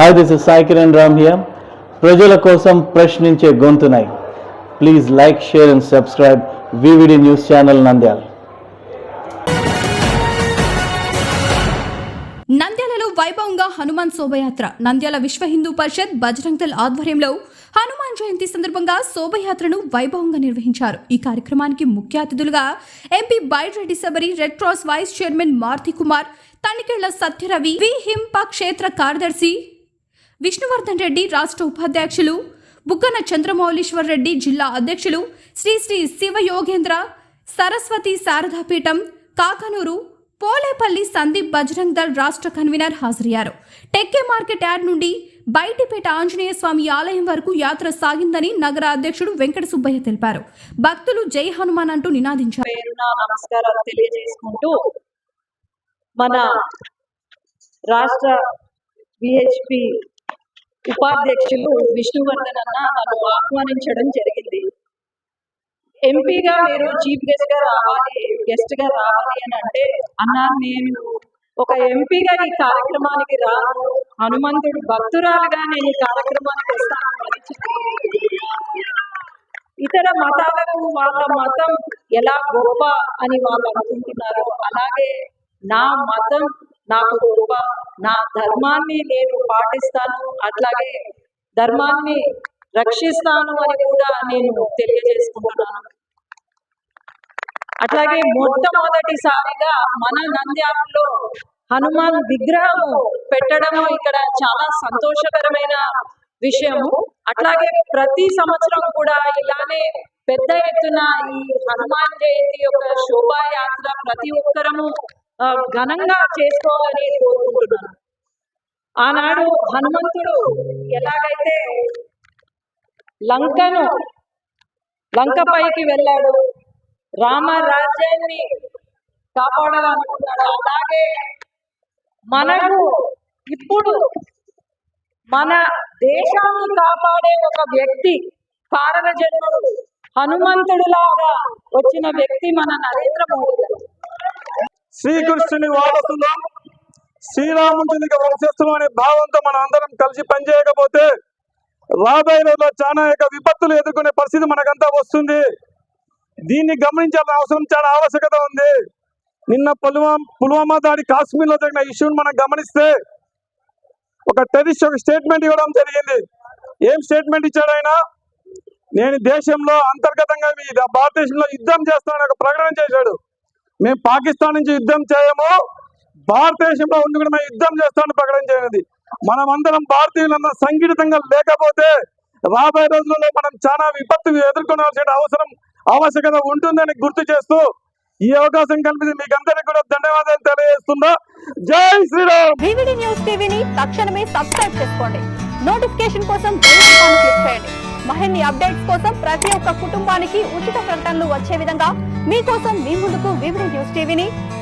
Hi this is Sai Kiran Ram here ప్రజల కోసం ప్రశ్నించే గొంతునై. Please like share and subscribe VVD news channel Nandyal నంద్యాలలో వైభవంగా హనుమాన్ శోభయాత్ర. నంద్యాల విశ్వ హిందూ పరిషత్ బజరంగ్ దళ్ ఆధ్వర్యంలో హనుమాన్ జయంతి సందర్భంగా శోభయాత్రను వైభవంగా నిర్వహించారు. ఈ కార్యక్రమానికి ముఖ్య అతిథులుగా MP Byreddy Shabari red cross vice chairman Maruthi Kumar Tanikella Satyaravi వి హింప క్షేత్ర కార్యదర్శి విష్ణువర్ధన్ రెడ్డి రాష్ట్ర ఉపాధ్యక్షులు బుగ్గన చంద్రమౌళీశ్వర్ రెడ్డి జిల్లా అధ్యక్షులు శ్రీ శ్రీ శివ యోగేంద్ర సరస్వతి శారదాపీఠం కాకనూరు పోలేపల్లి సందీప్ బజరంగ్ దళ్ రాష్ట్ర కన్వీనర్ హాజరయ్యారు. టెక్కే మార్కెట్ యార్డ్ నుండి బయటిపేట ఆంజనేయ స్వామి ఆలయం వరకు యాత్ర సాగిందని నగర అధ్యక్షుడు వెంకట సుబ్బయ్య తెలిపారు. భక్తులు జై హనుమాన్ అంటూ నినాదించారు. నమస్కారాలు తెలియజేసుకుంటూ మన రాష్ట్ర విహెచ్పి ఉపాధ్యక్షులు విష్ణువర్ధన్ అన్న నన్ను ఆహ్వానించడం జరిగింది. ఎంపీగా మీరు చీఫ్ గెస్ట్గా రావాలి గెస్ట్గా రావాలి అని అంటే అన్న నేను ఒక ఎంపీగా ఈ కార్యక్రమానికి రాను హనుమంతుడు భక్తురాలుగా నేను ఈ కార్యక్రమానికి వస్తాను ఇతర మతాలకు వాళ్ళ మతం ఎలా గొప్ప అని వాళ్ళు అనుకుంటున్నారో అలాగే నా మతం నాకు గొప్ప నా ధర్మాన్ని నేను పాటిస్తాను అట్లాగే ధర్మాన్ని రక్షిస్తాను అని కూడా నేను తెలియజేసుకుంటున్నాను. అట్లాగే మొట్టమొదటిసారిగా మన నంద్యాలలో హనుమాన్ విగ్రహము పెట్టడము ఇక్కడ చాలా సంతోషకరమైన విషయము. అట్లాగే ప్రతి సంవత్సరం కూడా ఇలానే పెద్ద ఎత్తున ఈ హనుమాన్ జయంతి యొక్క శోభాయాత్ర ప్రతి ఒక్కరము ఘనంగా చేసుకోవాలని కోరుకుంటున్నాను. ఆనాడు హనుమంతుడు ఎలాగైతే లంకను లంకపైకి వెళ్ళాడు రామ రాజ్యాన్ని కాపాడాలనుకున్నాడు అలాగే మనకు ఇప్పుడు మన దేశాన్ని కాపాడే ఒక వ్యక్తి కారణ జన్ముడు హనుమంతుడిలాగా వచ్చిన వ్యక్తి మన నరేంద్ర మోడీ శ్రీకృష్ణుని వారసులు శ్రీరాముడికి వంశస్థులు అనే భావంతో మనం అందరం కలిసి పనిచేయకపోతే రాబోయే రోజుల్లో చాలా యొక్క విపత్తులు ఎదుర్కొనే పరిస్థితి మనకంతా వస్తుంది. దీన్ని గమనించాల్సిన అవసరం చాలా ఆవశ్యకత ఉంది. నిన్న పుల్వామా పుల్వామా దాడి కాశ్మీర్లో జరిగిన ఇష్యూని మనం గమనిస్తే ఒక టెరిస్ట్ ఒక స్టేట్మెంట్ ఇవ్వడం జరిగింది. ఏం స్టేట్మెంట్ ఇచ్చాడు ఆయన? నేను దేశంలో అంతర్గతంగా ఈ భారతదేశంలో యుద్ధం చేస్తానని ఒక ప్రకటన చేశాడు. మేము పాకిస్తాన్ నుంచి యుద్ధం చేయము. భారతదేశంలో ఉండి కూడా మేము యుద్ధం చేస్తామని ప్రకటన చేయనది మనం అందరం భారతీయులందరం సంఘటితంగా లేకపోతే రాబోయే రోజులలో మనం చాలా విపత్తు ఎదుర్కొనాల్సిన అవసరం ఆవశ్యకత ఉంటుందని గుర్తు చేస్తూ ఈ అవకాశం కల్పించి మీకు అందరికీ కూడా ధన్యవాదాలు తెలియజేస్తున్నా. జై శ్రీరామ్! వివిడి న్యూస్ టీవీని తక్షణమే సబ్స్క్రైబ్ చేసుకోండి. నోటిఫికేషన్ కోసం బెల్ ఐకాన్ క్లిక్ చేయండి. అప్డేట్స్ కోసం ప్రతి ఒక్క కుటుంబానికి ఉచిత ప్రకటనలు వచ్చే విధంగా మీకోసం మీ ముందుకు వివిడి న్యూస్ టీవీని